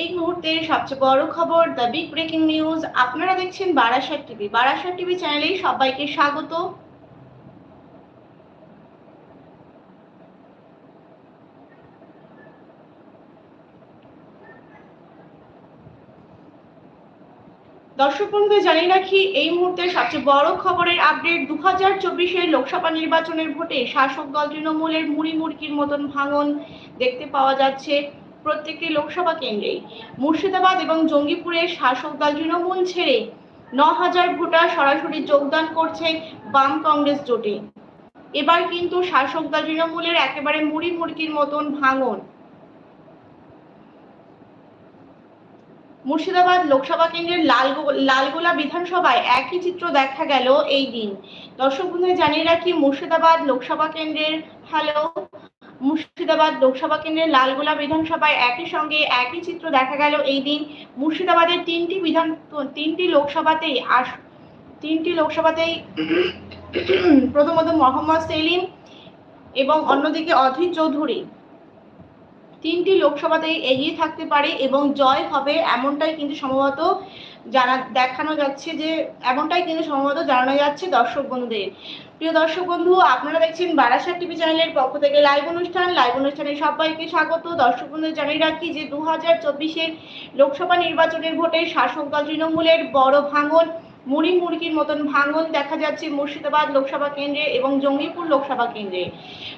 এই মুহূর্তের সবচেয়ে বড় খবর দ্য বিগ ব্রেকিং নিউজ আপনারা দেখছেন বারাসাত টিভি। বারাসাত টিভি চ্যানেলে সবাইকে স্বাগত। দর্শক বন্ধুদের জানিয়ে রাখি, এই মুহূর্তে সবচেয়ে বড় খবরের আপডেট দু হাজার চব্বিশের লোকসভা নির্বাচনের ভোটে শাসক দল তৃণমূলের মুড়ি মুড়কির মতন ভাঙন দেখতে পাওয়া যাচ্ছে। প্রত্যেকটি লোকসভা কেন্দ্রেই। মুর্শিদাবাদ এবং জঙ্গিপুরের শাসক দল তৃণমূল ছেড়ে ন হাজার ভোটার সরাসরি যোগদান করছে বাম কংগ্রেস জোটে। এবার কিন্তু শাসক দল তৃণমূলের একেবারে মুড়ি মুড়কির মতন ভাঙন। মুর্শিদাবাদ লোকসভা কেন্দ্রের লালগো- লালগোলা বিধানসভায় একই চিত্র দেখা গেল এই দিন। দর্শক বন্ধুদের জানিয়ে রাখি, মুর্শিদাবাদ লোকসভা কেন্দ্রের, হ্যালো মুর্শিদাবাদ লোকসভা কেন্দ্রের লালগোলা বিধানসভায় একই সঙ্গে একই চিত্র দেখা গেল। এই দিন মুর্শিদাবাদের তিনটি বিধান, তিনটি লোকসভাতেই আস, তিনটি লোকসভাতেই প্রথমত মোহাম্মদ সেলিম এবং অন্যদিকে অধীর চৌধুরী। তিনটি লোকসভাতেই এগিয়ে থাকতে পারে এবং জয় হবে এমনটাই কিন্তু সম্ভবত জানা দেখানো যাচ্ছে যে এমনটাই কিন্তু সম্ভবত জানানো যাচ্ছে দর্শক বন্ধুদের। প্রিয় দর্শক বন্ধু, আপনারা দেখছেন বারাসাত টিভি চ্যানেলের পক্ষ থেকে লাইভ অনুষ্ঠান। লাইভ অনুষ্ঠানে সবাইকে স্বাগত। দর্শক বন্ধুদের জানিয়ে রাখি যে দু হাজার চব্বিশের লোকসভা নির্বাচনের ভোটে শাসক দল তৃণমূলের বড় ভাঙন, মুড়ি মুড়কির মতন ভাঙন দেখা যাচ্ছে মুর্শিদাবাদ লোকসভা কেন্দ্রে এবং জঙ্গিপুর লোকসভা কেন্দ্রে।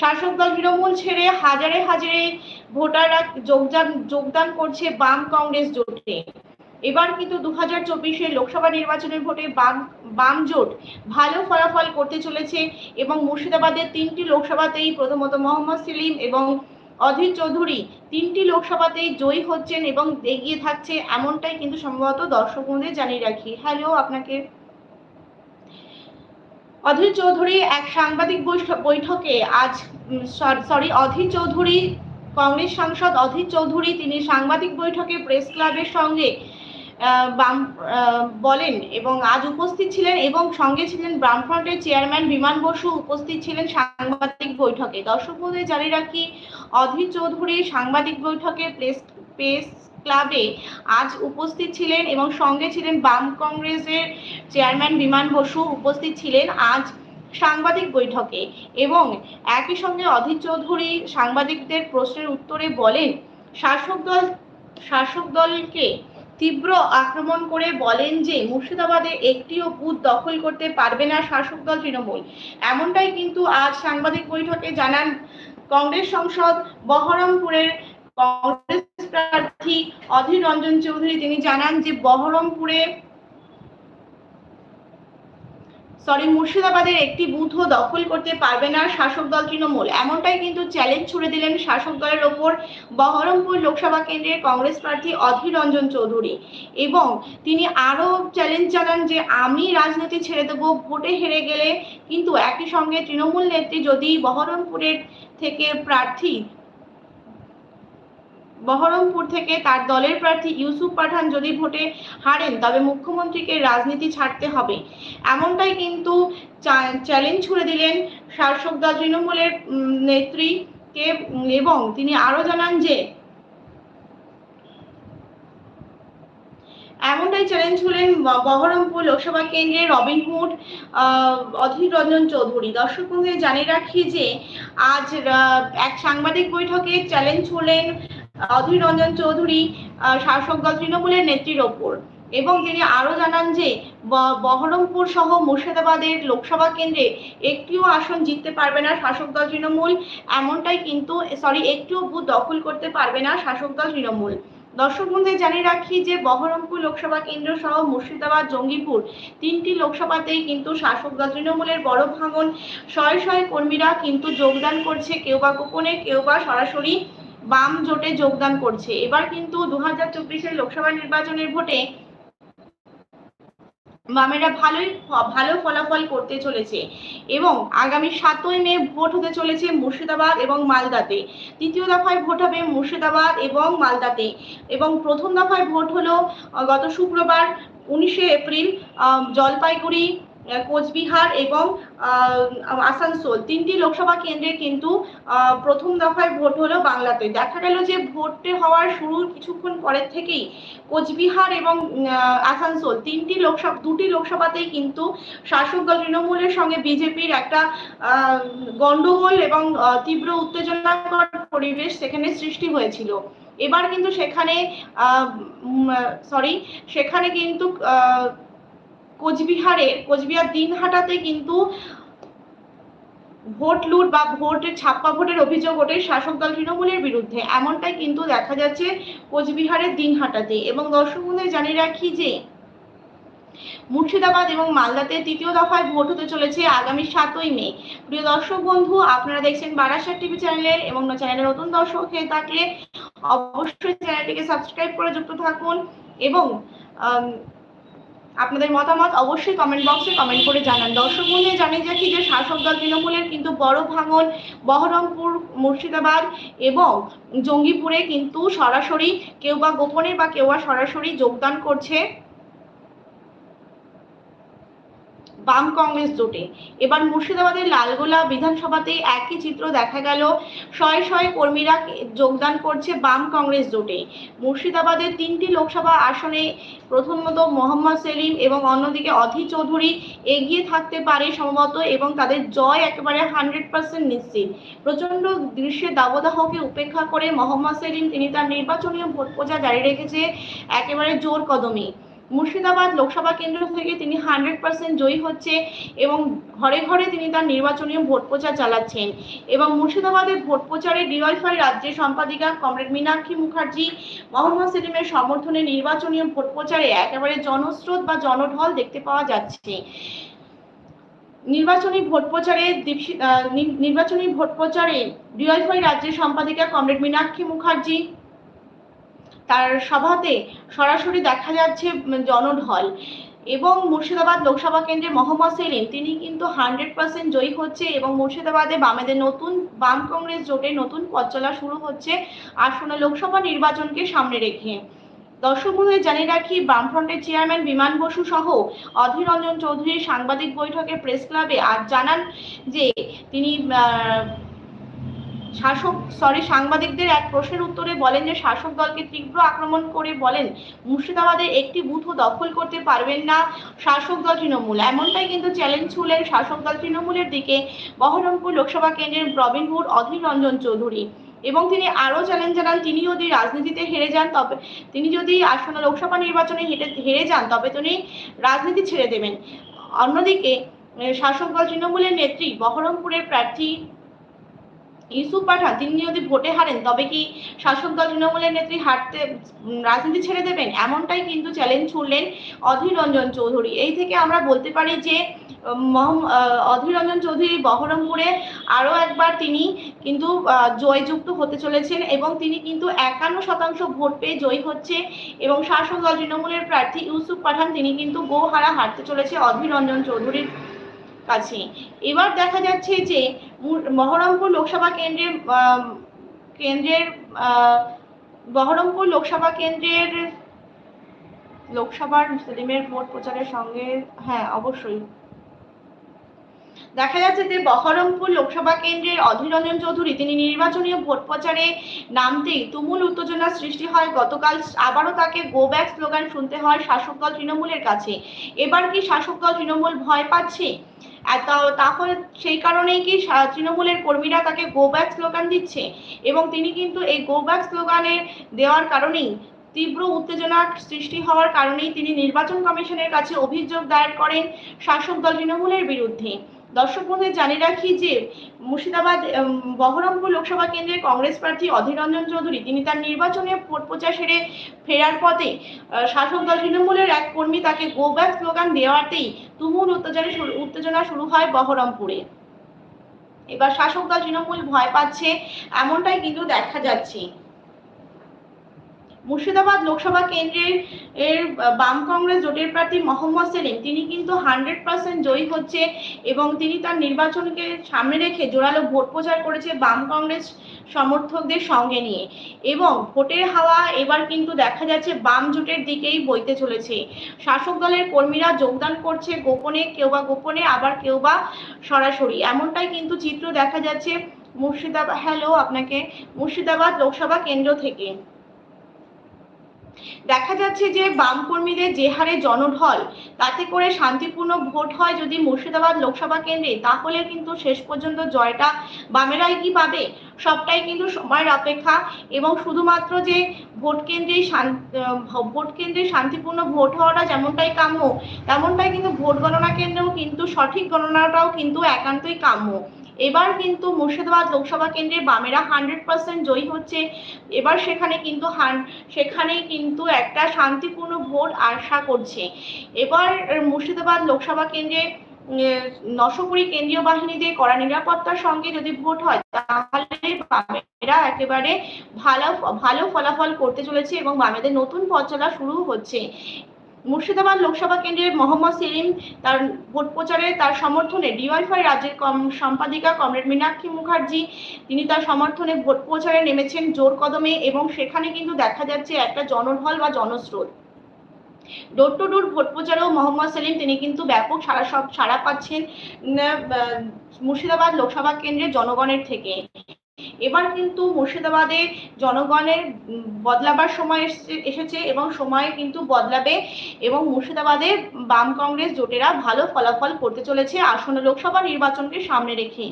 শাসক দল তৃণমূল ছেড়ে হাজারে হাজারে ভোটাররা যোগদান যোগদান করছে বাম কংগ্রেস জোটে। এবার কিন্তু দু হাজার চব্বিশের লোকসভা নির্বাচনের ভোটে বাম বাম জোট ভালো ফলাফল করতে চলেছে এবং মুর্শিদাবাদের তিনটি লোকসভাতেই প্রথমত মোহাম্মদ সেলিম এবং অধীর চৌধুরী তিনটি লোকসভাতেই জয়ী হচ্ছেন এবং এগিয়ে থাকছে এমনটাই কিন্তু সম্ভবত দর্শক জানিয়ে রাখি। হ্যালো আপনাকে? অধীর চৌধুরী এক সাংবাদিক বৈঠ- বৈঠকে আজ সরি অধীর চৌধুরী কংগ্রেস সাংসদ অধীর চৌধুরী তিনি সাংবাদিক বৈঠকে প্রেস ক্লাবের সঙ্গে বাম বলেন এবং আজ উপস্থিত ছিলেন এবং সঙ্গে ছিলেন বামফ্রন্টের চেয়ারম্যান বিমান বসু, উপস্থিত ছিলেন সাংবাদিক বৈঠকে। দর্শক বন্ধুদের জানিয়ে রাখি, অধীর চৌধুরী সাংবাদিক বৈঠকে প্রেস প্রেস ক্লাবে আজ উপস্থিত ছিলেন এবং সঙ্গে ছিলেন বাম কংগ্রেসের চেয়ারম্যান বিমান বসু, উপস্থিত ছিলেন আজ সাংবাদিক বৈঠকে। এবং একই সঙ্গে অধীর চৌধুরী সাংবাদিকদের প্রশ্নের উত্তরে বলেন, শাসক দল, শাসক দলকে তীব্র আক্রমণ করে বলেন যে, মুর্শিদাবাদে একটিও বুথ দখল করতে পারবে না শাসক দল তৃণমূল। এমনটাই কিন্তু আজ সাংবাদিক বৈঠকে জানান কংগ্রেস সংসদ বহরমপুরের কংগ্রেস প্রার্থী অধীর রঞ্জন চৌধুরী। তিনি জানান যে, বহরমপুরে সরি মুর্শিদাবাদের একটি বুথও দখল করতে পারবে না শাসক দল তৃণমূল। এমনটাই কিন্তু চ্যালেঞ্জ ছুড়ে দিলেন শাসক দলের ওপর বহরমপুর লোকসভা কেন্দ্রের কংগ্রেস প্রার্থী অধীর রঞ্জন চৌধুরী। এবং তিনি আরও চ্যালেঞ্জ জানান যে, আমি রাজনীতি ছেড়ে দেবো, ভোটে হেরে গেলে কিন্তু একই সঙ্গে তৃণমূল নেত্রী যদি বহরমপুরের থেকে প্রার্থী বহরমপুর থেকে তার দলের প্রার্থী ইউসুফ পাঠান যদি ভোটে হারেন, তবে মুখ্যমন্ত্রীকে রাজনীতি ছাড়তে হবে। এমনটাই কিন্তু চ্যালেঞ্জ ছুড়ে দিলেন শাসক দল তৃণমূলের নেত্রীকে এবং তিনি আরও জানান যে, এমনটাই চ্যালেঞ্জ হলেন বহরমপুর লোকসভা কেন্দ্রের রবিনহুড অধীর রঞ্জন চৌধুরী। দর্শক জানিয়ে রাখি যে, আজ এক সাংবাদিক বৈঠকে চ্যালেঞ্জ হলেন অধীর রঞ্জন চৌধুরী শাসক দল তৃণমূলের নেত্রীর ওপর। এবং তিনি আরও জানান যে বহরমপুর সহ মুর্শিদাবাদের লোকসভা কেন্দ্রে একটিও আসন জিততে পারবে না শাসক দল তৃণমূল। এমনটাই কিন্তু সরি একটিও বুথ দখল করতে পারবে না শাসক দল তৃণমূল। দর্শক বন্ধুদের জানিয়ে রাখি যে, বহরমপুর লোকসভা কেন্দ্র সহ মুর্শিদাবাদ, জঙ্গিপুর তিনটি লোকসভাতেই কিন্তু শাসক দল তৃণমূলের বড় ভাঙন। শয়ে শয়ে কর্মীরা কিন্তু যোগদান করছে কেউ বা গোপনে, কেউ বা সরাসরি। বাম জোটে যোগদান করছে। এবার কিন্তু দু হাজার চব্বিশের লোকসভা নির্বাচনের ভোটে বামেরা ভালোই, ভালো ফলাফল করতে চলেছে এবং আগামী সাতই মে ভোট হতে চলেছে মুর্শিদাবাদ এবং মালদাতে। দ্বিতীয় দফায় ভোট হবে মুর্শিদাবাদ এবং মালদাতে এবং প্রথম দফায় ভোট হলো, গত শুক্রবার উনিশে এপ্রিল জলপাইগুড়ি কোচবিহার এবং আসানসোল। তিনটি লোকসভা কেন্দ্রে কিন্তু প্রথম দফায় ভোট হলো বাংলাতে। দেখা গেল যে ভোটে হওয়ার শুরু কিছুক্ষণ পরের থেকেই কোচবিহার এবং আসানসোল তিনটি লোকসভা দুটি লোকসভাতেই কিন্তু শাসক দল তৃণমূলের সঙ্গে বিজেপির একটা আহ, গন্ডগোল এবং তীব্র উত্তেজনাকর পরিবেশ সেখানে সৃষ্টি হয়েছিল। এবার কিন্তু সেখানে সরি সেখানে কিন্তু কোচবিহারে, কোচবিহার দিনহাটাতে কিন্তু ভোট লুট বা ভোটের ছাপ্পা ভোটের অভিযোগ ওঠে শাসক দল তৃণমূলের বিরুদ্ধে। এমনটাই কিন্তু দেখা যাচ্ছে কোচবিহারের দিনহাটাতে এবং দর্শক বন্ধুদের জানিয়ে রাখি যে, মুর্শিদাবাদ এবং মালদাতে তৃতীয় দফায় ভোট হতে চলেছে আগামী সাতই মে। প্রিয় দর্শক বন্ধু, আপনারা দেখছেন বারাসাত টিভি চ্যানেলের এবং চ্যানেলের নতুন দর্শক হয়ে থাকলে অবশ্যই চ্যানেলটিকে সাবস্ক্রাইব করে যুক্ত থাকুন। এবং আপনাদের মতামত অবশ্যই কমেন্ট বক্সে কমেন্ট করে জানান। দর্শক মূল্যে জানিয়ে রাখি যে শাসক দল তৃণমূলের কিন্তু বড় ভাঙন, বহরমপুর, মুর্শিদাবাদ এবং জঙ্গিপুরে কিন্তু সরাসরি কেউ বা গোপনে বা কেউ বা সরাসরি যোগদান করছে। বাম কংগ্রেস জোটে। এবার মুর্শিদাবাদের লালগোলা বিধানসভাতে একই চিত্র দেখা গেল। শয়ে শয়ে কর্মীরা যোগদান করছে বাম কংগ্রেস জোটে। মুর্শিদাবাদের তিনটি লোকসভা আসনে প্রথমত মোহাম্মদ সেলিম এবং অন্যদিকে অধীর চৌধুরী এগিয়ে থাকতে পারে সম্ভবত এবং তাদের জয় একেবারে হান্ড্রেড পার্সেন্ট নিশ্চিত। প্রচণ্ড গ্রীষ্মের দাবদাহকে উপেক্ষা করে মোহাম্মদ সেলিম, তিনি তার নির্বাচনীয় ভোট প্রচার জারি রেখেছে, একেবারে জোর কদমে। মুর্শিদাবাদ লোকসভা কেন্দ্র থেকে তিনি হান্ড্রেড পার্সেন্ট জয়ী হচ্ছে এবং ঘরে ঘরে তিনি তার নির্বাচনীয় ভোট প্রচার চালাচ্ছেন। এবং মুর্শিদাবাদের ভোট প্রচারে ডিওয়াইফাই রাজ্যের সম্পাদিকা কমরেড মীনাক্ষী মুখার্জি, মোহাম্মদ সেলিমের সমর্থনে নির্বাচনীয় ভোট প্রচারে একেবারে জনস্রোত বা জনঢল দেখতে পাওয়া যাচ্ছে। নির্বাচনী ভোট প্রচারে নির্বাচনী ভোট প্রচারে ডিওয়াইফাই রাজ্যের সম্পাদিকা কমরেড মীনাক্ষী মুখার্জি তার সভাতে সরাসরি দেখা যাচ্ছে জনঢল এবং মুর্শিদাবাদ লোকসভা কেন্দ্রে মোহাম্মদ সেলিম। তিনি কিন্তু হান্ড্রেড পার্সেন্ট জয়ী হচ্ছে এবং মুর্শিদাবাদে বামেদের নতুন, বাম কংগ্রেস জোটে নতুন পথ চলা শুরু হচ্ছে আসন্ন লোকসভা নির্বাচনকে সামনে রেখে। দর্শক বন্ধুদের জানিয়ে রাখি, বামফ্রন্টের চেয়ারম্যান বিমান বসু সহ অধীর রঞ্জন চৌধুরী সাংবাদিক বৈঠকে প্রেস ক্লাবে আজ জানান যে তিনি শাসক সরি সাংবাদিকদের এক প্রশ্নের উত্তরে বলেন যে শাসক দলকে তীব্র আক্রমণ করে বলেন মুর্শিদাবাদের একটি বুথও দখল করতে পারবেন না শাসক দল তৃণমূল। এমনটাই কিন্তু চ্যালেঞ্জ ছুলেন শাসক দল তৃণমূলের দিকে বহরমপুর লোকসভা কেন্দ্রের প্রবীণপুর অধীর রঞ্জন চৌধুরী। এবং তিনি আরও চ্যালেঞ্জ জানান, তিনি যদি রাজনীতিতে হেরে যান, তবে তিনি যদি আসন্ন লোকসভা নির্বাচনে হেরে হেরে যান, তবে তিনি রাজনীতি ছেড়ে দেবেন। অন্যদিকে শাসক দল তৃণমূলের নেত্রী বহরমপুরের প্রার্থী ইউসুফ পাঠান তিনি যদি ভোটে হারেন, তবে কি শাসক দল তৃণমূলের নেত্রী হারতে রাজনীতি ছেড়ে দেবেন? এমনটাই কিন্তু চ্যালেঞ্জ ছুড়লেন অধীর রঞ্জন চৌধুরী। এই থেকে আমরা বলতে পারি যে অধীর রঞ্জন চৌধুরী বহরমপুরে আরও একবার তিনি কিন্তু জয়যুক্ত হতে চলেছেন এবং তিনি কিন্তু একান্ন শতাংশ ভোট পেয়ে জয়ী হচ্ছে এবং শাসক দল তৃণমূলের প্রার্থী ইউসুফ পাঠান, তিনি কিন্তু গোহারা হারতে চলেছে অধীর রঞ্জন চৌধুরীর কাছে। এবার দেখা যাচ্ছে যে বহরমপুর লোকসভা কেন্দ্রের কেন্দ্রের বহরমপুর লোকসভা কেন্দ্রের লোকসভার সেলিমের ভোট প্রচারের সঙ্গে হ্যাঁ অবশ্যই। দেখা যাচ্ছে যে বহরমপুর লোকসভা কেন্দ্রের অধীর রঞ্জন চৌধুরী, তিনি নির্বাচনীয় ভোট প্রচারে নামতেই তুমুল উত্তেজনা সৃষ্টি হয়। গতকাল আবারও তাকে গো ব্যাক স্লোগান শুনতে হয় শাসক দল তৃণমূলের কাছে। এবার কি শাসক দল তৃণমূল ভয় পাচ্ছে? তাহলে সেই কারণেই কি তৃণমূলের কর্মীরা তাকে গো ব্যাক স্লোগান দিচ্ছে? এবং তিনি কিন্তু এই গো ব্যাক স্লোগানের দেওয়ার কারণেই তীব্র উত্তেজনার সৃষ্টি হওয়ার কারণেই তিনি নির্বাচন কমিশনের কাছে অভিযোগ দায়ের করেন শাসক দল তৃণমূলের বিরুদ্ধে। দর্শক বন্ধুদের জানিয়ে রাখি যে মুর্শিদাবাদ বহরমপুর লোকসভা কেন্দ্রের কংগ্রেস প্রার্থী অধীর রঞ্জন চৌধুরী, তিনি তার নির্বাচনে প্রচার সেরে ফেরার পথে শাসক দল তৃণমূলের এক কর্মী তাকে গো ব্যাক স্লোগান দেওয়াতেই তুমুল উত্তেজনা উত্তেজনা শুরু হয় বহরমপুরে। এবার শাসক দল তৃণমূল ভয় পাচ্ছে, এমনটাই কিন্তু দেখা যাচ্ছে। মুর্শিদাবাদ লোকসভা কেন্দ্রের, এর বাম কংগ্রেস জোটের প্রার্থী মোহাম্মদ সেলিম। তিনি কিন্তু হান্ড্রেড পার্সেন্ট জয়ী হচ্ছে এবং তিনি তার নির্বাচনকে সামনে রেখে জোরালো ভোট প্রচার করেছে বাম কংগ্রেস সমর্থকদের সঙ্গে নিয়ে। এবং ভোটের হাওয়া এবার কিন্তু দেখা যাচ্ছে বাম জোটের দিকেই বইতে চলেছে। শাসক দলের কর্মীরা যোগদান করছে গোপনে, কেউ বা গোপনে, আবার কেউ বা সরাসরি। এমনটাই কিন্তু চিত্র দেখা যাচ্ছে মুর্শিদাবাদ হ্যালো আপনাকে, মুর্শিদাবাদ লোকসভা কেন্দ্র থেকে। দেখা যাচ্ছে যে বাম কর্মীদের যে হারে জনঢল তাতে করে শান্তিপূর্ণ ভোট হয় যদি মুর্শিদাবাদ লোকসভা কেন্দ্রে, তাহলে কিন্তু শেষ পর্যন্ত জয়টা বামেরাই কি পাবে? সবটাই কিন্তু সময়ের অপেক্ষা এবং শুধুমাত্র যে ভোট কেন্দ্রেই ভোট কেন্দ্রে শান্তিপূর্ণ ভোট হওয়াটা যেমনটাই কাম্য, তেমনটাই কিন্তু ভোট গণনা কেন্দ্রেও কিন্তু সঠিক গণনাটাও কিন্তু একান্তই কাম্য। এবার কিন্তু মুর্শিদাবাদ লোকসভা কেন্দ্রে বামেরা হান্ড্রেড পার্সেন্ট জয়ী হচ্ছে। এবার সেখানে কিন্তু হান সেখানে কিন্তু একটা শান্তিপূর্ণ ভোট আশা করছে। এবার মুর্শিদাবাদ লোকসভা কেন্দ্রে নশপুরি কেন্দ্রীয় বাহিনীদের কড়া নিরাপত্তার সঙ্গে যদি ভোট হয়, তাহলে বামেরা একেবারে ভালো ভালো ফলাফল করতে চলেছে এবং বামেদের নতুন পথ চলা শুরু হচ্ছে। মুর্শিদাবাদ লোকসভা কেন্দ্রের মোহাম্মদ সেলিম তার ভোট প্রচারে তার সমর্থনে ডিওয়াইফাই রাজ্যের কম সম্পাদিকা কমরেড মীনাক্ষী মুখার্জি, তিনি তার সমর্থনে ভোট প্রচারে নেমেছেন জোর কদমে এবং সেখানে কিন্তু দেখা যাচ্ছে একটা জনঢল বা জনস্রোত। ডোর টু ডোর ভোট প্রচারেও মোহাম্মদ সেলিম তিনি কিন্তু ব্যাপক সারা সব সাড়া পাচ্ছেন মুর্শিদাবাদ লোকসভা কেন্দ্রের জনগণের থেকে। এবার কিন্তু মুর্শিদাবাদে জনগণের বদলাবার সময় এসেছে এবং সময় কিন্তু বদলাবে এবং মুর্শিদাবাদে বাম কংগ্রেস জোটেরা ভালো ফলাফল করতে চলেছে। আসন্ন লোকসভা নির্বাচনকে সামনে রেখে।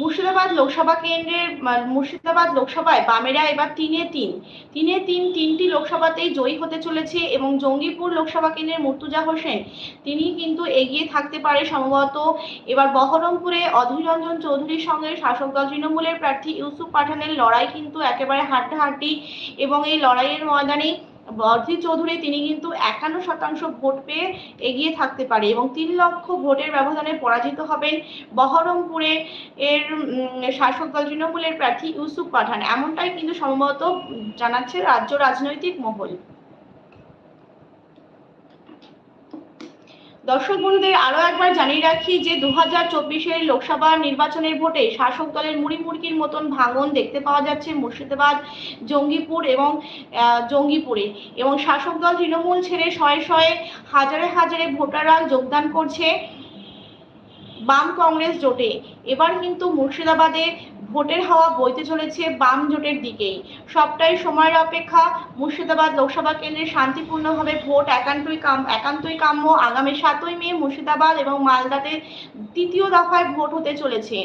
মুর্শিদাবাদ লোকসভা কেন্দ্রের মুর্শিদাবাদ লোকসভায় বামেরা এবার তিনে তিন। তিনে তিন তিনটি লোকসভাতেই জয়ী হতে চলেছে এবং জঙ্গিপুর লোকসভা কেন্দ্রের মুর্তুজা হোসেন, তিনি কিন্তু এগিয়ে থাকতে পারে সম্ভবত এবার বহরমপুরে অধীর রঞ্জন চৌধুরীর সঙ্গে শাসক দল তৃণমূলের প্রার্থী ইউসুফ পাঠানের লড়াই কিন্তু একেবারে হাড্ডাহাড্ডি এবং এই লড়াইয়ের ময়দানে বর্ধি চৌধুরী, তিনি কিন্তু একান্ন শতাংশ ভোট পেয়ে এগিয়ে থাকতে পারে এবং তিন লক্ষ ভোটের ব্যবধানে পরাজিত হবেন বহরমপুরে এর শাসক দল তৃণমূলের প্রার্থী ইউসুফ পাঠান। এমনটাই কিন্তু সম্ভবত জানাচ্ছে রাজ্য রাজনৈতিক মহল। দর্শক বন্ধুদের আরও একবার জানিয়ে রাখি যে দু হাজার চব্বিশের লোকসভা নির্বাচনের ভোটে শাসক দলের মুড়িমুড়কির মতন ভাঙন দেখতে পাওয়া যাচ্ছে মুর্শিদাবাদ, জঙ্গিপুর এবং জঙ্গিপুরে। এবং শাসক দল তৃণমূল ছেড়ে শয়ে শয়ে হাজারে হাজারে ভোটাররা যোগদান করছে। বাম কংগ্রেস জোটে। এবার কিন্তু মুর্শিদাবাদে ভোটের হাওয়া বইতে চলেছে বাম জোটের দিকেই। সবটাই সময়ের অপেক্ষা। মুর্শিদাবাদ লোকসভা কেন্দ্রে শান্তিপূর্ণভাবে ভোট একান্তই কাম একান্তই কাম্য। আগামী সাতই মে মুর্শিদাবাদ এবং মালদাতে তৃতীয় দফায় ভোট হতে চলেছে।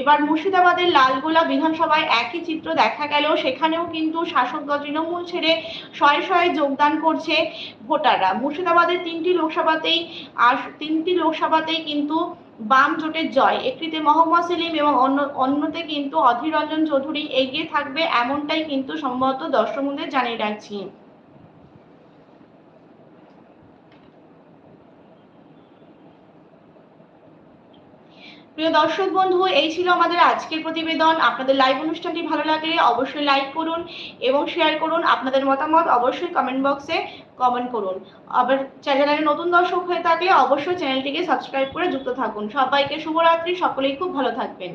এবার মুর্শিদাবাদের লালগোলা বিধানসভায় একই চিত্র দেখা গেল। সেখানেও কিন্তু শাসক দল তৃণমূল ছেড়ে শয়ে শয়ে যোগদান করছে ভোটাররা। মুর্শিদাবাদের তিনটি লোকসভাতেই আর তিনটি লোকসভাতেই কিন্তু বাম জোটের জয়। একটিতে মোহাম্মদ সেলিম এবং অন্য, অন্যতে কিন্তু অধীর রঞ্জন চৌধুরী এগিয়ে থাকবে এমনটাই কিন্তু সম্ভবত দর্শকদের জানিয়ে রাখছি। প্রিয় দর্শক বন্ধু, এই ছিল আমাদের আজকের প্রতিবেদন। আপনাদের লাইভ অনুষ্ঠানটি ভালো লাগলে অবশ্যই লাইক করুন এবং শেয়ার করুন। আপনাদের মতামত অবশ্যই কমেন্ট বক্সে কমেন্ট করুন। আবার চ্যানেলে নতুন দর্শক হয়ে থাকলে অবশ্যই চ্যানেলটিকে সাবস্ক্রাইব করে যুক্ত থাকুন। সবাইকে শুভরাত্রি, সকলেই খুব ভালো থাকবেন।